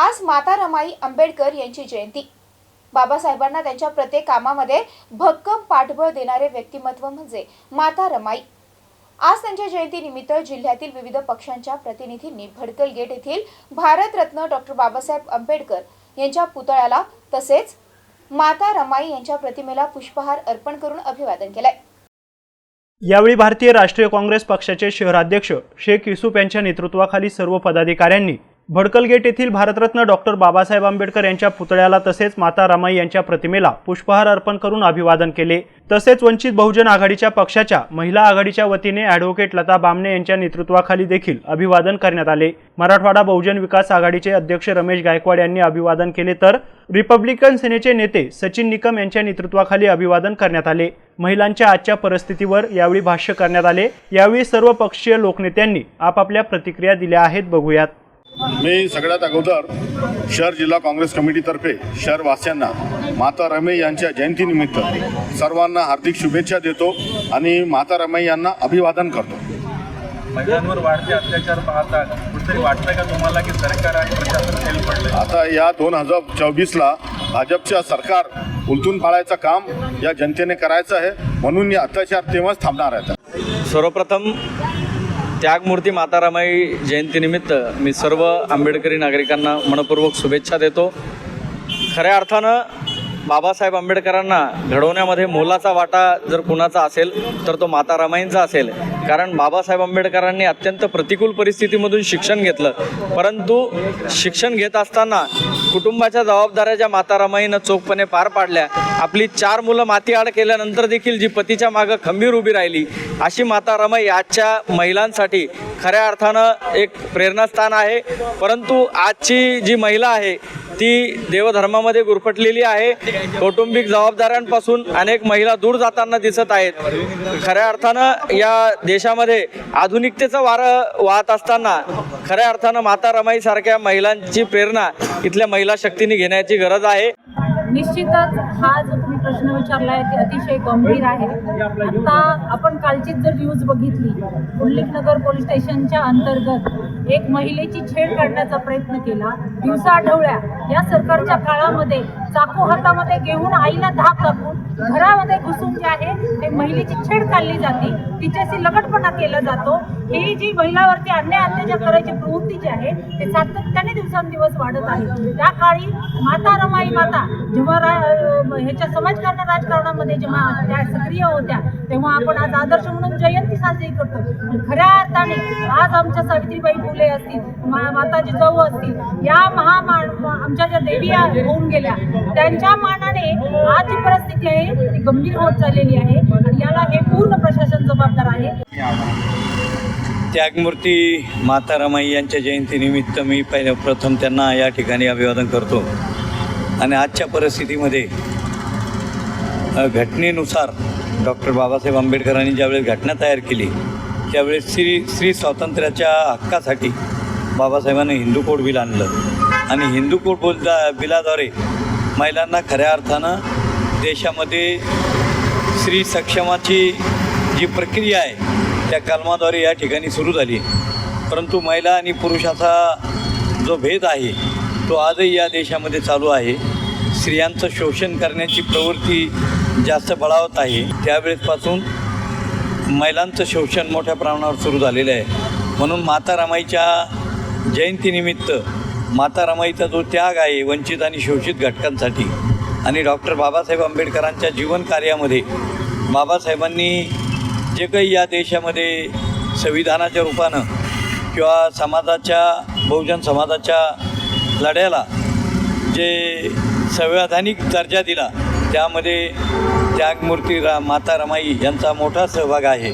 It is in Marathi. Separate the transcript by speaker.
Speaker 1: आज माता रमाई आंबेडकर यांची जयंती. बाबासाहेबांना त्यांच्या प्रत्येक कामामध्ये भक्कम पाठबळ देणारे व्यक्तिमत्व म्हणजे माता रमाई. आज त्यांच्या जयंतीनिमित्त जिल्ह्यातील विविध पक्षांच्या प्रतिनिधींनी भडकल गेट येथील भारतरत्न डॉक्टर बाबासाहेब आंबेडकर यांच्या पुतळ्याला तसेच माता रमाई यांच्या प्रतिमेला पुष्पहार अर्पण करून अभिवादन केलंय.
Speaker 2: यावेळी भारतीय राष्ट्रीय काँग्रेस पक्षाचे शहराध्यक्ष शेख युसुफ यांच्या नेतृत्वाखाली सर्व पदाधिकाऱ्यांनी भडकलगेट येथील भारतरत्न डॉक्टर बाबासाहेब आंबेडकर यांच्या पुतळ्याला तसेच माता रामाई यांच्या प्रतिमेला पुष्पहार अर्पण करून अभिवादन केले. तसेच वंचित बहुजन आघाडीच्या पक्षाच्या महिला आघाडीच्या वतीने ॲडव्होकेट लता बामणे यांच्या नेतृत्वाखाली देखील अभिवादन करण्यात आले. मराठवाडा बहुजन विकास आघाडीचे अध्यक्ष रमेश गायकवाड यांनी अभिवादन केले तर रिपब्लिकन सेनेचे नेते सचिन निकम यांच्या नेतृत्वाखाली अभिवादन करण्यात आले. महिलांच्या आजच्या परिस्थितीवर यावेळी भाष्य करण्यात आले. यावेळी सर्व पक्षीय लोकनेत्यांनी आपापल्या प्रतिक्रिया दिल्या आहेत. बघूयात.
Speaker 3: मी सगळ्यात अगोदर शहर जिल्हा काँग्रेस कमिटीतर्फे शहरवासियांना माता रमे यांच्या जयंतीनिमित्त सर्वांना हार्दिक शुभेच्छा देतो आणि माता रमे यांना अभिवादन करतो.
Speaker 4: महिलांवर वाढते अत्याचार पाहता कुठेतरी वाटतं का तुम्हाला की सरकार आणि प्रशासन फेल पडले
Speaker 3: आता या दोन हजार चोवीसला भाजपच्या सरकार उलटून पाडायचं काम या जनतेने करायचं आहे म्हणून या अत्याचार तेव्हाच थांबणार आहेत.
Speaker 5: सर्वप्रथम त्यागमूर्ती माता रमाई जयंतीनिमित्त मी सर्व आंबेडकरी नागरिकांना मनपूर्वक शुभेच्छा देतो. खऱ्या अर्थानं बाबासाहेब आंबेडकरांना घडवण्यामध्ये मोलाचा वाटा जर कुणाचा असेल तर तो माता रमाईंचा असेल. कारण बाबासाहेब आंबेडकरांनी अत्यंत प्रतिकूल परिस्थितीमधून शिक्षण घेतलं. परंतु शिक्षण घेत असताना कुटुंबाच्या जबाबदाऱ्या ज्या रमाईनं चोखपणे पार पाडल्या आपली चार मुलं माती आड केल्यानंतर देखील जी पतीच्या मागं खंबीर उभी राहिली अशी माता रमाई आजच्या महिलांसाठी खऱ्या अर्थानं एक प्रेरणास्थान आहे. परंतु आजची जी महिला आहे ती देवधर्मामध्ये गुरफटलेली आहे. कौटुंबिक जबाबदाऱ्यांपासून अनेक महिला दूर जाताना दिसत आहेत. खऱ्या अर्थानं या देशामध्ये आधुनिकतेचं वारं वाहत असताना खऱ्या अर्थानं माता रमाईसारख्या महिलांची प्रेरणा इथल्या महिला शक्तीने घेण्याची गरज आहे.
Speaker 6: निश्चितच हा जो तुम्ही प्रश्न विचारला आहे ते अतिशय गंभीर आहे. आता आपण कालचीच जर न्यूज बघितली उल्लेखनगर पोलीस स्टेशनच्या अंतर्गत एक महिलेची छेड काढण्याचा प्रयत्न केला. दिवसा आठवड्या या सरकारच्या काळामध्ये चाकू हातामध्ये घेऊन आईला धाक टाकून घरामध्ये घुसून जे आहे ते महिलेची छेड काढली जाते. तिच्याशी लगटपणा केला जातो. ही जी महिलावरती अन्याय अत्याचार करायची प्रवृत्ती जी आहे ते सातत्याने दिवसांदिवस वाढत आहे. त्या काळी माता रमाई माता जेव्हा रा ह्याच्या समाजकारण राजकारणामध्ये जेव्हा त्या सक्रिय होत्या तेव्हा आपण आज आदर्श म्हणून जयंत साजरी करतो. खऱ्या अर्थाने आज आमच्या सावित्रीबाई फुले असतील माताजी माता जिजाऊ असतील या महामा आमच्या ज्या देवी होऊन गेल्या त्यांच्या मानाने आज जी परिस्थिती आहे ती गंभीर होत चाललेली आहे. आणि याला हे पूर्ण प्रशासन जबाबदार आहे.
Speaker 5: त्यागमूर्ती माता रमाई यांच्या जयंतीनिमित्त मी पहिले प्रथम त्यांना या ठिकाणी अभिवादन करतो. आणि आजच्या परिस्थितीमध्ये घटनेनुसार डॉक्टर बाबासाहेब आंबेडकरांनी ज्यावेळेस घटना तयार केली त्यावेळेस श्री स्त्री स्वातंत्र्याच्या हक्कासाठी बाबासाहेबांनी हिंदू कोड बिल आणलं. आणि हिंदू कोड बोलदा बिलाद्वारे महिलांना खऱ्या अर्थानं देशामध्ये स्त्री सक्षमाची जी प्रक्रिया आहे त्या कलमाद्वारे या ठिकाणी सुरू झाली. परंतु महिला आणि पुरुषाचा जो भेद आहे तो आजही या देशामध्ये चालू आहे. स्त्रियांचं शोषण करण्याची प्रवृत्ती जास्त बळावत आहे. त्यावेळेसपासून महिलांचं शोषण मोठ्या प्रमाणावर सुरू झालेलं आहे. म्हणून माता रमाईच्या जयंतीनिमित्त माता रमाईचा जो त्याग आहे वंचित आणि शोषित घटकांसाठी आणि डॉक्टर बाबासाहेब आंबेडकरांच्या जीवन कार्यामध्ये बाबासाहेबांनी जे काही या देशामध्ये संविधानाच्या रूपानं किंवा समाजाच्या बहुजन समाजाच्या लढ्याला जे संवैधानिक दर्जा दिला त्यामध्ये त्यागमूर्ती रा माता रमाई यांचा मोठा सहभाग आहे.